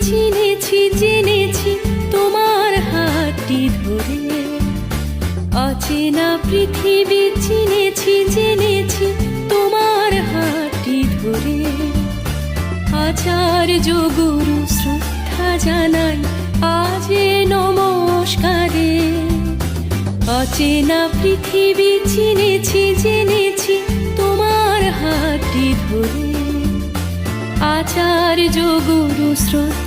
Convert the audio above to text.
চিনেছি, জেনেছি তোমার হাতটি ধরে। অচেনা পৃথিবী চিনেছি, জেনেছি তোমার হাতটি ধরে। আচার্য গুরু শ্রদ্ধা জানাই আজ নমস্কারে। অচেনা পৃথিবী চিনেছি, জেনেছি তোমার হাতটি ধরে। আচার্য গুরু শ্রদ্ধা